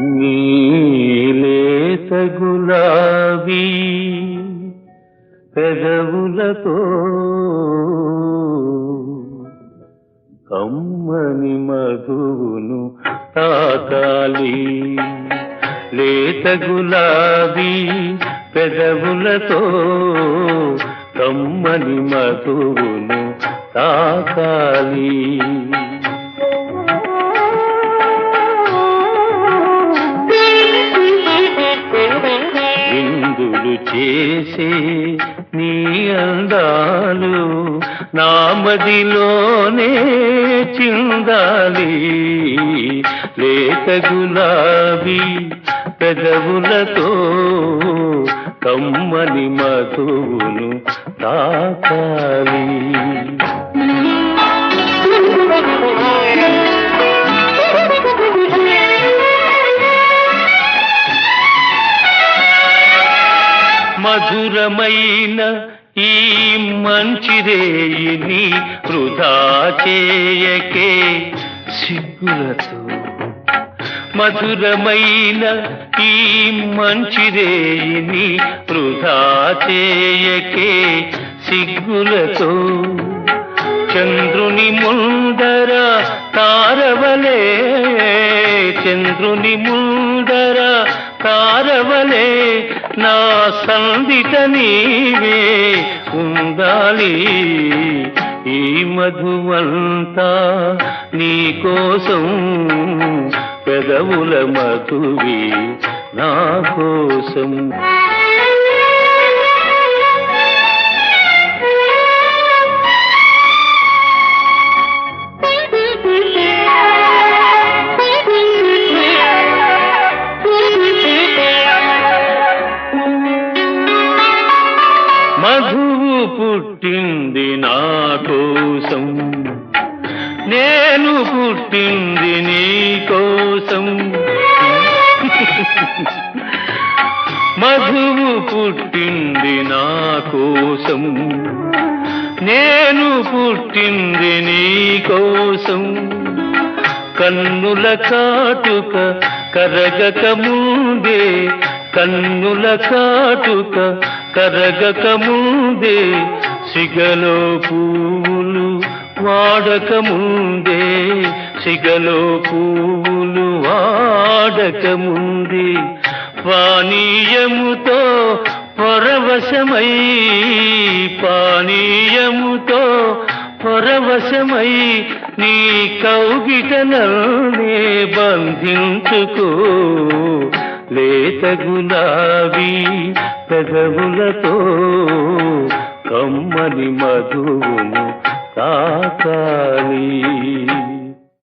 నీలేత గులాబీ పెదవులతో కమ్మని మధువును తాకాలి. లేత గులాబీ పెదవులతో కమ్మని మధువును తాకాలి. చేసే నీ అందాలు నామదిలోనే చిందాలి. లేత గులాబీ పెదవులతో కమ్మని మధువును తాకాలి. మధురమైన ఈ మంచిరేయిని వృధా చేయకే. సిగ్గులతో మధురమైన ఈ మంచిరేయిని వృధా చేయకే. సిగ్గులతో చంద్రుని ముందర తారవలే చంద్రుని ముందర తారవలే నా సందిత నీవే ఉండాలి. ఈ మధువంతా నీ కోసం పెదవుల మధువి నా కోసం. నువ్వు పుట్టింది నా కోసం. నేను పుట్టింది నీ కోసం. మధువు పుట్టింది నా కోసం. నేను పుట్టింది నీ కోసం. కన్నుల కాటుక కరగక ముందే కన్నుల కాటుక కరగక ముందే సిగలో పూలు వాడక ముందే సిగలో పూలు వాడక ముందే పానీయముతో పరవశమై పానీయముతో పరవశమై నీ కౌగిటనల్నే బంధించుకో లేత గులాబీ పెదవులతో కమ్మని మధువును తాకాలి.